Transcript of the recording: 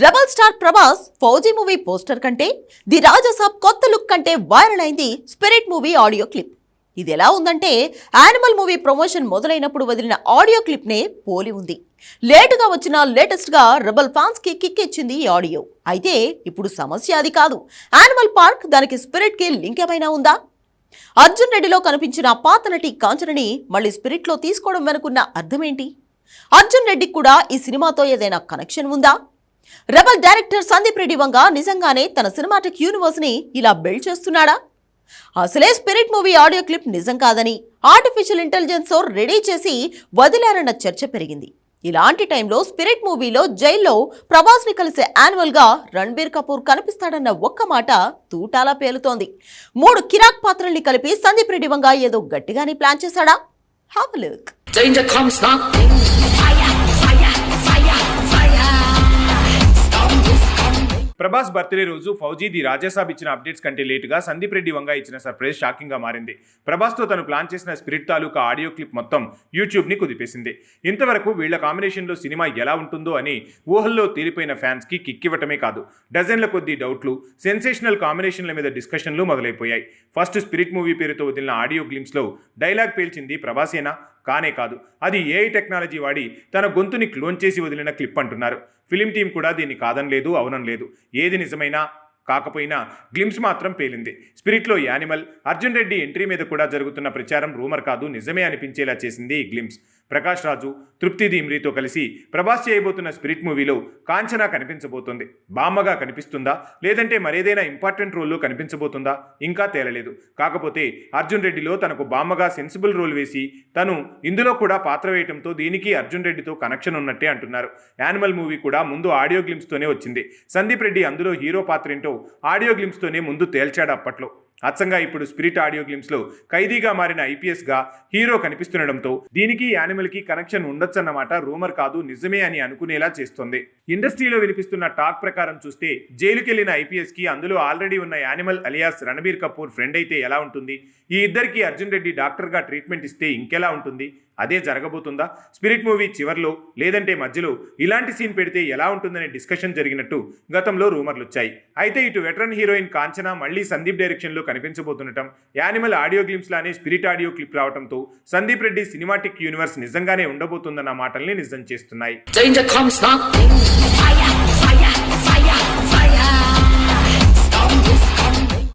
Rebel star Prabhas Fauji movie poster కంటే the Rajasaab కొత్త look కంటే వైరల్ అయింది స్పిరిట్ మూవీ ఆడియో క్లిప్. ఇది ఎలా ఉందంటే యానిమల్ మూవీ ప్రమోషన్ మొదలైనప్పుడు వదిలిన ఆడియో క్లిప్నే పోలి ఉంది. లేటుగా వచ్చిన లేటెస్ట్గా రెబల్ ఫ్యాన్స్కి కిక్ ఇచ్చింది ఈ ఆడియో. అయితే ఇప్పుడు సమస్య అది కాదు. యానిమల్ పార్క్ దానికి స్పిరిట్కి లింక్ ఏమైనా ఉందా? అర్జున్ రెడ్డిలో కనిపించిన పాత నటి కాంచనని మళ్ళీ స్పిరిట్లో తీసుకోవడం వెనుకున్న అర్థమేంటి? అర్జున్ రెడ్డికి కూడా ఈ సినిమాతో ఏదైనా కనెక్షన్ ఉందా? రెబల్ డైరెక్టర్ సందీప్ రెడ్డి వంగ నిజంగానే తన సినిమాటిక్ యూనివర్స్ని ఇలా బిల్డ్ చేస్తున్నాడా? అసలే స్పిరిట్ మూవీ ఆడియో క్లిప్ నిజం కాదని ఆర్టిఫిషియల్ ఇంటెలిజెన్స్ రెడీ చేసి వదిలారన్న చర్చ పెరిగింది. ఇలాంటి టైంలో స్పిరిట్ మూవీలో జైల్లో ప్రభాస్ని కలిసే యాన్యువల్గా రణబీర్ కపూర్ కనిపిస్తాడన్న ఒక్క మాట తూటాలా పేలుతోంది. మూడు కిరాక్ పాత్రల్ని కలిపి సందీప్ రెడ్డి వంగ ఏదో గట్టిగానే ప్లాన్ చేశాడా? హావ్ లుక్ ప్రభాస్ బర్త్డే రోజు ఫౌజీది రాజాసాబ్ ఇచ్చిన అప్డేట్స్ కంటే లేటుగా సందీప్ రెడ్డి వంగ ఇచ్చిన సర్ప్రైజ్ షాకింగ్గా మారింది. ప్రభాస్తో తను ప్లాన్ చేసిన స్పిరిట్ తాలూకా ఆడియో క్లిప్ మొత్తం యూట్యూబ్ని కుదిపేసింది. ఇంతవరకు వీళ్ళ కాంబినేషన్లో సినిమా ఎలా ఉంటుందో అని ఊహల్లో తేలిపోయిన ఫ్యాన్స్కి కిక్ ఇవ్వటమే కాదు డజన్ల కొద్ది డౌట్లు సెన్సేషనల్ కాంబినేషన్ల మీద డిస్కషన్లు మొదలైపోయాయి. ఫస్ట్ స్పిరిట్ మూవీ పేరుతో వదిలిన ఆడియో గ్లిమ్స్లో డైలాగ్ పేల్చింది ప్రభాసేనా? కానే కాదు అది ఏఐ టెక్నాలజీ వాడి తన గొంతుని క్లోన్ చేసి వదిలిన క్లిప్ అంటున్నారు. ఫిలిం టీం కూడా దీన్ని కాదనలేదు అవునం లేదు ఏది నిజమైనా కాకపోయినా గ్లిమ్స్ మాత్రం పేలింది. స్పిరిట్లో యానిమల్ అర్జున్ రెడ్డి ఎంట్రీ మీద కూడా జరుగుతున్న ప్రచారం రూమర్ కాదు నిజమే అనిపించేలా చేసింది ఈ గ్లిమ్స్. ప్రకాష్ రాజు తృప్తి దీమ్రీతో కలిసి ప్రభాస్ చేయబోతున్న స్పిరిట్ మూవీలో కాంచనా కనిపించబోతోంది. బామ్మగా కనిపిస్తుందా? లేదంటే మరేదైనా ఇంపార్టెంట్ రోల్లో కనిపించబోతుందా? ఇంకా తేలలేదు. కాకపోతే అర్జున్ రెడ్డిలో తనకు బామ్మగా సెన్సిబుల్ రోల్ వేసి తను ఇందులో కూడా పాత్ర వేయటంతో దీనికి అర్జున్ రెడ్డితో కనెక్షన్ ఉన్నట్టే అంటున్నారు. యానిమల్ మూవీ కూడా ముందు ఆడియో గ్లిమ్స్తోనే వచ్చింది. సందీప్ రెడ్డి అందులో హీరో పాత్ర ఏంటో ఆడియో గ్లిమ్స్తోనే ముందు తేల్చాడు అప్పట్లో. అచ్చంగా ఇప్పుడు స్పిరిట్ ఆడియో గ్లిమ్స్లో ఖైదీగా మారిన ఐపీఎస్గా హీరో కనిపిస్తుండడంతో దీనికి యానిమల్కి కనెక్షన్ ఉండొచ్చన్నమాట రూమర్ కాదు నిజమే అని అనుకునేలా చేస్తోంది. ఇండస్ట్రీలో వినిపిస్తున్న టాక్ ప్రకారం చూస్తే జైలుకెళ్ళిన ఐపీఎస్కి అందులో ఆల్రెడీ ఉన్న Animal alias Ranbir Kapoor friend అయితే ఎలా ఉంటుంది? ఈ ఇద్దరికి అర్జున్ రెడ్డి డాక్టర్గా ట్రీట్మెంట్ ఇస్తే ఇంకెలా ఉంటుంది? అదే జరగబోతుందా? స్పిరిట్ మూవీ చివర్లో లేదంటే మధ్యలో ఇలాంటి సీన్ పెడితే ఎలా ఉంటుందనే డిస్కషన్ జరిగినట్టు గతంలో రూమర్లు వచ్చాయి. అయితే ఇటు వెటరన్ హీరోయిన్ కాంచన మళ్ళీ సందీప్ డైరెక్షన్లో కనిపించబోతుండటం యానిమల్ ఆడియో గ్లిమ్స్ లానే స్పిరిట్ ఆడియో క్లిప్ రావడంతో సందీప్ రెడ్డి సినిమాటిక్ యూనివర్స్ నిజంగానే ఉండబోతుందన్న మాటల్ని నిజం చేస్తున్నాయి.